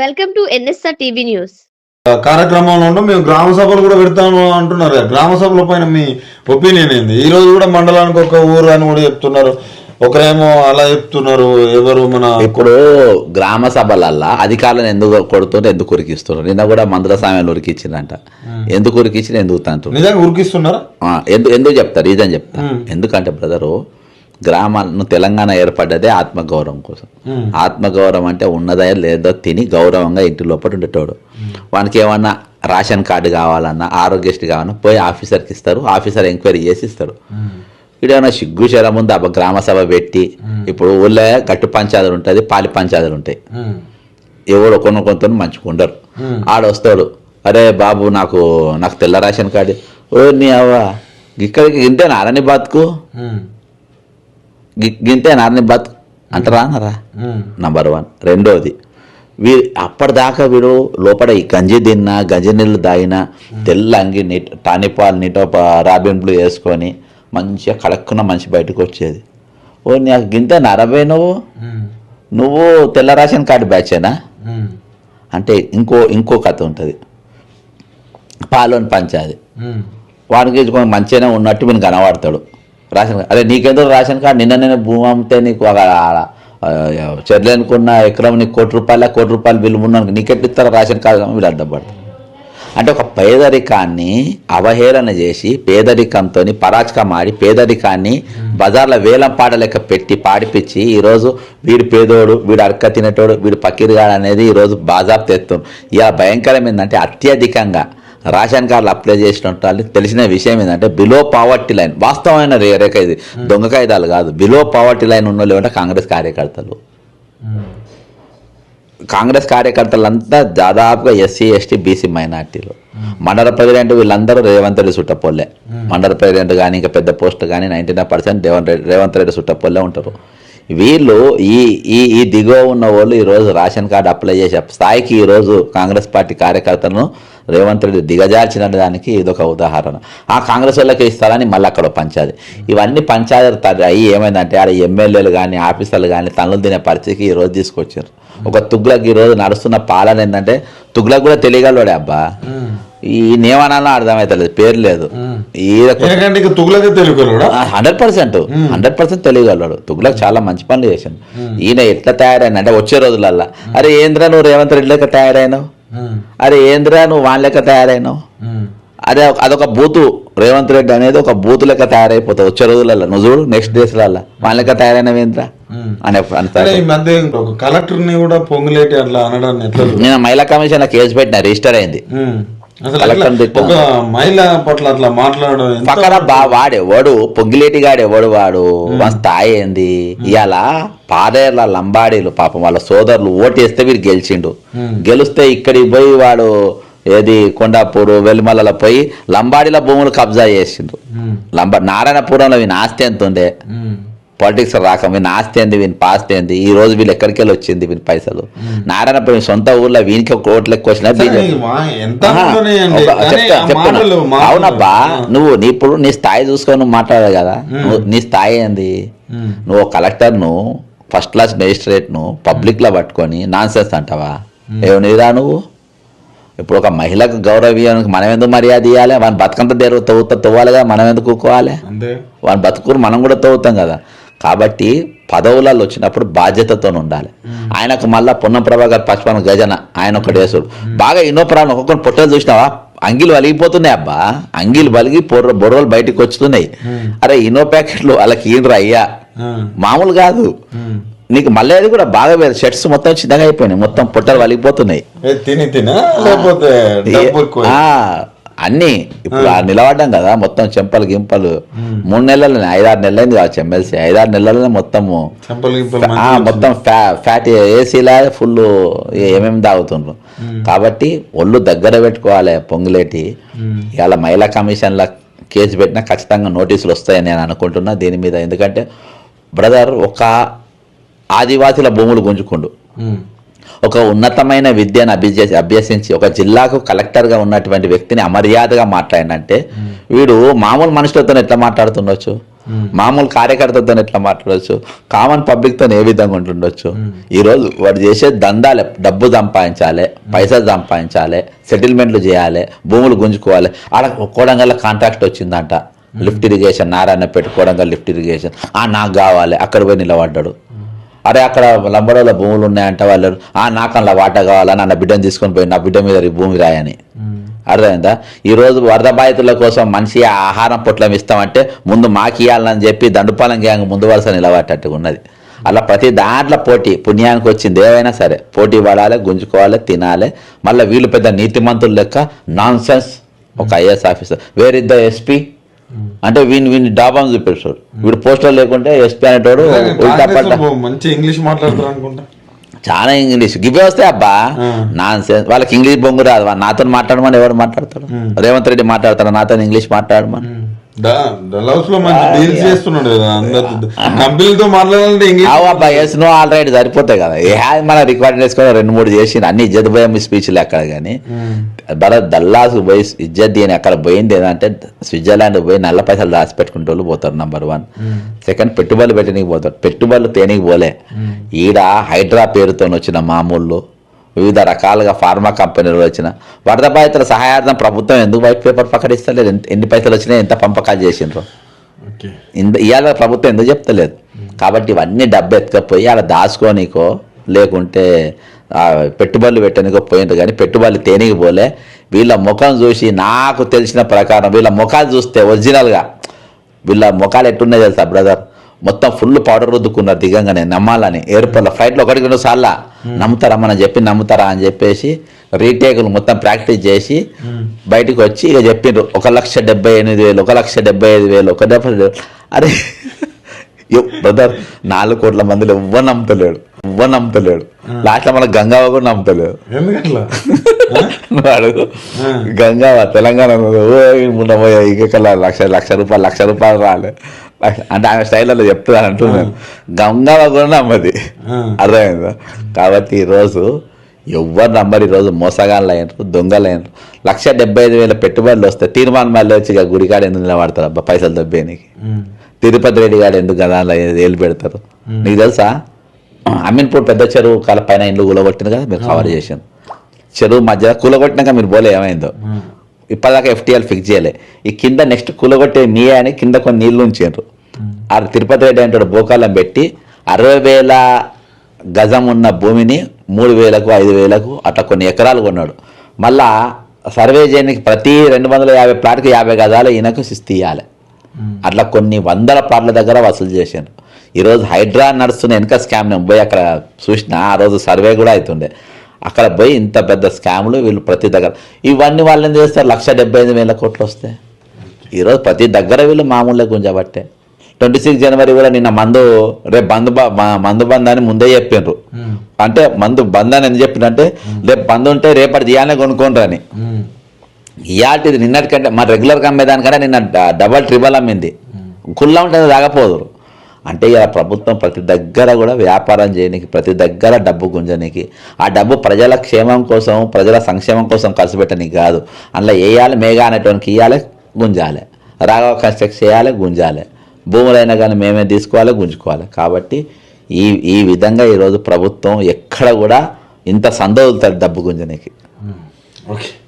Welcome to NSR TV news కార్యక్రమంలో మేము గ్రామ సభలు కూడా పెడతాము అంటున్నారు. గ్రామ సభల పైన మీ ఒపీనియన్ ఏంది? ఈ రోజు కూడా మండలానికి ఒక ఊరు అని కూడా చెప్తున్నారు. ఒకరేమో అలా చెప్తున్నారు. ఎవరు మన ఇప్పుడు గ్రామ సభలల్లా అధికారులను ఎందుకు కొడుతుంటే ఎందుకు ఉరికిస్తున్నారు నిన్న కూడా మందుల సామ్యాలు ఉరికిచ్చిందంట ఎందుకు ఉరికిచ్చిన ఎందుకు తంటు నిజంగా ఉరికిస్తున్నారా? ఎందుకు ఎందుకు చెప్తారు? రీజన్ చెప్తా ఎందుకంటే బ్రదరు గ్రామాలను తెలంగాణ ఏర్పడ్డదే ఆత్మగౌరవం కోసం. ఆత్మగౌరవం అంటే ఉన్నదా లేదో తిని గౌరవంగా ఇంటి లోపల ఉండేటోడు. వానికి ఏమన్నా రేషన్ కార్డు కావాలన్నా ఆరోగ్యశ్రీ కావాలన్నా పోయి ఆఫీసర్కి ఇస్తారు ఆఫీసర్ ఎంక్వైరీ చేసి ఇస్తాడు ఇడేమన్నా సిగ్గు శరం ఉంది? అబ్బా గ్రామ సభ పెట్టి ఇప్పుడు ఊళ్ళో గట్టు పంచాయతీలు ఉంటుంది పాలి పంచాయతీలు ఉంటాయి. ఎవడు కొన్ని కొంత మంచిగా ఉండరు. ఆడొస్తాడు అరే బాబు నాకు నాకు తెల్ల రేషన్ కార్డు ఓ నీ అవ్వ ఇక్కడికి ఇంతే నారని బతుకు. ఉమ్. గి- గింతే నారని బతుకు అంటారా అన్నారా. నంబర్ వన్ రెండోది వీ అప్పటిదాకా వీడు లోపల ఈ గంజి తిన్నా గంజి నీళ్ళు తాగినా తెల్ల అంగి నీట్ టానిపాలు నీటో రాబిన్ బ్లూ వేసుకొని మంచిగా కడక్కున్న మంచి బయటకు వచ్చేది ఓ నాకు గింతే నరవే నువ్వు. నువ్వు తెల్ల రేషన్ కార్డు బ్యాచేనా. అంటే ఇంకో ఇంకో కథ ఉంటుంది పాలోని పంచాది. వాడికి కొంచెం మంచిగానే ఉన్నట్టు వీని కనబడతాడు రేషన్ కార్డు. అరే నీకెందుకు రేషన్ కార్డు? నిన్న నేను భూమి అమ్మితే నీకు ఒక చెర్లేనుకున్న ఎకరం నీకు కోటి రూపాయల కోటి రూపాయలు బిల్లు ఉన్నాను నీకెట్లు ఇస్తారా రేషన్ కార్డు? వీళ్ళు అడ్డపడతారు అంటే ఒక పేదరికాన్ని అవహేళన చేసి పేదరికంతో పరాచకం ఆడి పేదరికాన్ని బజార్ల వేలం పాట లెక్క పెట్టి పాడిపించి ఈరోజు వీడు పేదోడు వీడు అరక్క తినేటోడు వీడు పకీరుగాడు అనేది ఈరోజు బాజాబ్ తెస్తుంది ఇలా భయంకరం ఏంటంటే అత్యధికంగా రేషన్ కార్డులు అప్లై చేసిన వాళ్ళకి తెలిసిన విషయం ఏంటంటే బిలో పావర్టీ లైన్ వాస్తవమైన రేఖ ఇది. దొంగ కాగితాలు కాదు. బిలో పావర్టీ లైన్ ఉన్న వాళ్ళు కాంగ్రెస్ కార్యకర్తలు. ఉమ్. కాంగ్రెస్ కార్యకర్తలంతా దాదాపుగా ఎస్సీ ఎస్టీ బీసీ మైనార్టీలు. మండల ప్రెసిడెంట్ వీళ్ళందరూ రేవంత్ రెడ్డి సుట్టపోలే మండల ప్రెసిడెంట్ కానీ ఇంకా పెద్ద పోస్ట్ కానీ ninety nine percent Revanth Reddy Revanth Reddy సుట్టపోలే ఉంటారు. వీళ్ళు ఈ ఈ ఈ దిగువ ఉన్న వాళ్ళు ఈరోజు రేషన్ కార్డు అప్లై చేసే స్థాయికి ఈరోజు కాంగ్రెస్ పార్టీ కార్యకర్తలను రేవంత్ రెడ్డి దిగజార్చిన దానికి ఇదొక ఉదాహరణ. ఆ కాంగ్రెస్ వాళ్ళకి ఇస్తారని మళ్ళీ అక్కడ పంచాది ఇవన్నీ పంచాయతీ అయ్యి ఏమైందంటే ఆడ ఎమ్మెల్యేలు కానీ ఆఫీసర్లు కానీ తనులు తినే పరిస్థితికి ఈరోజు తీసుకొచ్చారు. ఒక తుగ్లక్ ఈరోజు నడుస్తున్న పాలన ఏంటంటే తుగ్లక్ కూడా తెలియగలవాడే అబ్బా. ఈ నియమనాలను అర్థమవుతలేదు పేరు లేదు. Hundred percent. హండ్రెడ్ పర్సెంట్ తెలియగలడు తుగ్లక్ చాలా మంచి పనులు చేశాను ఈయన ఎట్లా తయారైన అంటే వచ్చే రోజులల్లా. అరే ఏంద్రా నువ్వు రేవంత్ రెడ్డి లెక్క తయారైనావు. అరే ఏంద్రా నువ్వు వాళ్ళ లెక్క తయారైనావు. అదే అదొక బూతు. రేవంత్ రెడ్డి అనేది ఒక బూతు లెక్క తయారైపోతావు వచ్చే రోజులలో నువ్వు చూడు నెక్స్ట్ డేస్లలో వాళ్ళ లెక్క తయారైనవేంద్రా అని కలెక్టర్ని కూడా పొంగులేటి అట్లా నేను మహిళా కమిషన్ కేసు పెట్టిన రిజిస్టర్ అయింది. ఒక మహిళ పట్ల అట్లా పక్కన బా వాడెవడు? పొంగిలేటి గాడెవడు వాడు? మన స్థాయి ఏంది? ఇవాళ పాదేర్ల లంబాడీలు పాపం వాళ్ళ సోదరులు ఓటేస్తే వీడు గెలిచిండు. గెలిస్తే ఇక్కడికి పోయి వాడు ఏది కొండాపూరు వెలిమలలో పోయి లంబాడీల భూములు కబ్జా చేసిండు. లంబా నారాయణపురంలో వీని ఆస్తి ఎంత ఉండే. పాలిటిక్స్ రాక వీని ఆస్తి ఏంది వీని పాస్ట్ ఏంది ఈ రోజు వీళ్ళు ఎక్కడికి వెళ్ళి వచ్చింది వీని పైసలు? నారాయణపురం సొంత ఊర్లో వీనికి ఒక కోట్లు ఎక్కువ వచ్చినా అవునబ్బా. నువ్వు నీ ఇప్పుడు నీ స్థాయి చూసుకొని నువ్వు మాట్లాడాలి కదా. నీ స్థాయి ఏంది. నువ్వు కలెక్టర్ను ఫస్ట్ క్లాస్ మేజిస్ట్రేట్ను పబ్లిక్లో పట్టుకొని నాన్ సెన్స్ అంటావా ఏమనిరా నువ్వు? ఇప్పుడు ఒక మహిళకు గౌరవియానికి మనం ఎందుకు మర్యాద ఇవ్వాలి వాని బతుకంత దేరు తవ్వుతా తవ్వాలిగా మనం ఎందుకు కూకోవాలి వాని బతుకురు మనం కూడా తవ్వుతాం కదా. కాబట్టి పదవులలో వచ్చినప్పుడు బాధ్యతతో ఉండాలి. ఆయనకు మళ్ళా పొన్నం ప్రభాకర్ పచ్చపన గజన ఆయన ఒకటి వేసుడు. బాగా ఎన్నో ప్రాణం ఒక్కొక్కరు పొట్టలు చూసినావా? అంగిలు వలిగిపోతున్నాయి అబ్బా. అంగిలు వలిగి పొర్ర బొర్రలు బయటకు వచ్చుతున్నాయి. అరే ఇనో ప్యాకెట్లు వాళ్ళకి ఈనరా అయ్యా. మామూలు కాదు. నీకు మళ్ళీ కూడా బాగా వేరు. షర్ట్స్ మొత్తం చిన్నగా అయిపోయినాయి. మొత్తం పొట్టలు వలిగిపోతున్నాయి. తిని తినా. లేకపోతే అన్ని. ఇప్పుడు ఆ. నిలబడ్డాం కదా మొత్తం చెంపలు గింపలు. మూడు నెలలనే ఐదారు నెలలైంది కావచ్చు ఎమ్మెల్సీ ఐదారు నెలలనే మొత్తము. మొత్తం ఫ్యా ఫ్యాట్ ఏసీలా ఫుల్ ఏమేమి తాగుతుండ్రు. కాబట్టి ఒళ్ళు దగ్గర పెట్టుకోవాలి పొంగులేటి. ఇవాళ మహిళా కమిషన్ల కేసు పెట్టినా ఖచ్చితంగా నోటీసులు వస్తాయని నేను అనుకుంటున్నా దీని మీద. ఎందుకంటే బ్రదర్ ఒక ఆదివాసీల భూములు గుంజుకుండు. ఒక ఉన్నతమైన విద్యను అభ్యసి అభ్యసించి ఒక జిల్లాకు కలెక్టర్గా ఉన్నటువంటి వ్యక్తిని అమర్యాదగా మాట్లాడినంటే వీడు మామూలు మనుషులతో ఎట్లా మాట్లాడుతుండొచ్చు? మామూలు కార్యకర్తతో ఎట్లా మాట్లాడవచ్చు కామన్ పబ్లిక్తో ఏ విధంగా ఉంటుండొచ్చు? ఈరోజు వాడు చేసే దందాలే డబ్బు సంపాదించాలి పైసలు సంపాదించాలి సెటిల్మెంట్లు చేయాలి భూములు గుంజుకోవాలి. ఆడ కోడంగల్ కాంట్రాక్ట్ వచ్చిందంట. లిఫ్ట్ ఇరిగేషన్ నారాయణ పెట్టుకోవడంగా లిఫ్ట్ ఇరిగేషన్. ఆ నాకు కావాలి అక్కడ పోయి నిలబడ్డాడు. అరే అక్కడ లంబడోల భూములు ఉన్నాయంట వాళ్ళు. ఆ నాకు అలా వాటా కావాలని నా బిడ్డను తీసుకొని పోయి నా బిడ్డ మీద భూమి రాయని. అర్థమైందా? ఈ రోజు వరద బాధితుల కోసం మనిషి ఆహారం పొట్లం ఇస్తామంటే ముందు మాకు ఇవ్వాలని చెప్పి దండుపాలెం గ్యాంగ్ ముందు వరుస నిలబట్టట్టుగా ఉన్నది. అలా ప్రతి దాంట్లో పోటీ పుణ్యానికి వచ్చింది ఏవైనా సరే. పోటీ పడాలి గుంజుకోవాలి తినాలి. మళ్ళీ వీళ్ళు పెద్ద నీతిమంతులు లెక్క నాన్ సెన్స్ ఒక IAS officer. Where is the SP అంటే వీని వీని డాబాను చూపిస్తాడు వీడు పోస్టర్ లేకుంటే ఎస్పీ అనేటోడు మంచి ఇంగ్లీష్ మాట్లాడతారు అనుకుంటా. చాలా ఇంగ్లీష్. గివే వస్తే అబ్బా నాన్ సెన్స్ వాళ్ళకి ఇంగ్లీష్ బొంగు రాదు. నాతో మాట్లాడమని ఎవరు మాట్లాడతారు రేవంత్ రెడ్డి మాట్లాడతారు నాతో ఇంగ్లీష్ మాట్లాడమని. లో మంచి డీల్స్ చేస్తున్నాడు కదా కంపెనీలతో మాట్లాడాలంటే అబ్బా ఎస్ నో ఆల్ రైట్ సరిపోతాయి కదా. ఏ మన రికార్డ్ చేసుకొని రెండు మూడు చేసి అన్ని ఇజ్జత్ పోయే మీ స్పీచ్లు ఎక్కడ కానీ. బర దల్లాసు పోయి ఇజ్జత్ దీని అక్కడ పోయింది ఏంటంటే స్విట్జర్లాండ్ పోయి నల్ల పైసలు దాచి పెట్టుకుంటే వాళ్ళు పోతారు నంబర్ వన్ సెకండ్ పెట్టుబడులు పెట్టడానికి పోతారు. పెట్టుబడులు తేనికి పోలే. ఈడ హైడ్రా పేరుతో వచ్చిన మామూళ్ళు వివిధ రకాలుగా ఫార్మా కంపెనీలు వచ్చిన వరద బాధితుల సహాయార్థం ప్రభుత్వం ఎందుకు వైట్ పేపర్ ప్రకటిస్తలేదు? ఎన్ని పైసలు వచ్చినాయి ఎంత పంపకాలు చేసిండ్రు? ఇవాళ ప్రభుత్వం ఎందుకు చెప్తలేదు? కాబట్టి ఇవన్నీ డబ్బు ఎత్తుకపోయి అలా దాచుకోనీకో లేకుంటే పెట్టుబడులు పెట్టనీకో పోయిండ్రు. కానీ పెట్టుబడులు తేనీకి పోలే. వీళ్ళ ముఖం చూసి నాకు తెలిసిన ప్రకారం వీళ్ళ ముఖాలు చూస్తే ఒరిజినల్గా వీళ్ళ ముఖాలు ఎట్టున్నాయి తెలుసా బ్రదర్? మొత్తం ఫుల్ పౌడర్ రుద్దుకున్నారు దిగంగానే నమ్మాలని. ఎయిర్పోర్ట్లో ఫ్లైట్లో ఒకటికి రెండు సార్లు. నమ్ముతారా మనం చెప్పి నమ్ముతారా అని చెప్పేసి రీటేకులు మొత్తం ప్రాక్టీస్ చేసి బయటికి వచ్చి ఇక చెప్పిండ్రు ఒక లక్ష డెబ్బై ఎనిమిది వేలు ఒక లక్ష డెబ్బై ఐదు వేలు ఒక డెబ్బై. అరే బ్రదర్ నాలుగు కోట్ల మందిలో ఎవ్వరు నమ్ముతలేడు ఎవ్వరు నమ్ముతలేడు. లాస్ట్లో మన గంగావ కూడా నమ్ముతలేడు. అడుగు. గంగావ తెలంగాణ ఇక లక్ష లక్ష రూపాయలు లక్ష రూపాయలు రాలే. అంటే ఆమె స్టైల్లో చెప్తున్నాను అంటున్నాను గంగావ కూడా నమ్మది. అర్థమైందా? కాబట్టి ఈరోజు ఎవ్వరు నమ్మరు ఈరోజు మోసగాళ్ళు అయినారు దొంగలు అయినారు. లక్ష డెబ్బై ఐదు వేల పెట్టుబడులు వస్తే తీర్మానం మళ్ళీ వచ్చి ఇక గుడికాడ ఎందుకు నిలబడతారు? అబ్బా పైసలు దబ్బేనికి. తిరుపతి రెడ్డి గారు ఎందుకు కదా అలా ఏళ్ళు పెడతారు నీకు తెలుసా? అమీన్పూర్ పెద్ద చెరువు కాల పైన ఇల్లు కూలగొట్టింది కదా మీరు కవర్ చేశాను చెరువు మధ్య కూలగొట్టినాక మీరు పోలే ఏమైందో? ఇప్పటిదాకా ఎఫ్టీఎల్ ఫిక్స్ చేయలే. ఈ కింద నెక్స్ట్ కూలగొట్టే మీ అని కింద కొన్ని నీళ్ళు ఉంచారు. ఆ తిరుపతి రెడ్డి అంటాడు బోకాలం పెట్టి అరవై వేల గజం ఉన్న భూమిని మూడు వేలకు ఐదు వేలకు అట్లా కొన్ని ఎకరాలు కొన్నాడు. మళ్ళా సర్వే చేయడానికి ప్రతి రెండు వందల యాభై ప్లాట్కి యాభై గజాలు ఈయనకు శిస్తి ఇవ్వాలి అట్లా కొన్ని వందల ప్లాట్ల దగ్గర వసూలు చేశాను ఈరోజు హైడ్రా నడుస్తున్న వెనక స్కామ్ నేను పోయి అక్కడ చూసిన ఆ రోజు సర్వే కూడా అవుతుండే అక్కడ పోయి ఇంత పెద్ద స్కామ్లు వీళ్ళు ప్రతి దగ్గర. ఇవన్నీ వాళ్ళు ఏం చేస్తారు? లక్ష డెబ్బై ఐదు వేల కోట్లు వస్తాయి. ఈరోజు ప్రతి దగ్గర వీళ్ళు మామూలుగా గుంజబట్టే. ట్వంటీ సిక్స్ జనవరి కూడా నిన్న మందు రేపు బంద్ మందు బంద్ అని ముందే చెప్పిండ్రు అంటే మందు బంద్ అని ఎందుకు చెప్పిండ్రంటే రేపు బంద్ ఉంటే రేపటి తీయాలనే కొనుక్కోండి అని. ఇయాటిది నిన్నటికంటే మా రెగ్యులర్గా అమ్మేదానికంటే నిన్న డబల్ ట్రిబల్ అమ్మింది. కుల్లా ఉంటుంది తాగపోదు అంటే ఇలా ప్రభుత్వం ప్రతి దగ్గర కూడా వ్యాపారం చేయడానికి ప్రతి దగ్గర డబ్బు గుంజనికి ఆ డబ్బు ప్రజల క్షేమం కోసం ప్రజల సంక్షేమం కోసం ఖర్చు పెట్టడానికి కాదు. అందులో వేయాలి మేఘా అనేటువంటి ఇవ్వాలి గుంజాలి. రాఘవ కన్స్ట్రక్ట్ చేయాలి గుంజాలి. భూములైనా కానీ మేమే తీసుకోవాలి గుంజుకోవాలి. కాబట్టి ఈ ఈ విధంగా ఈరోజు ప్రభుత్వం ఎక్కడ కూడా ఇంత సందోలుతాడు డబ్బు గుంజనికి. Okay hmm.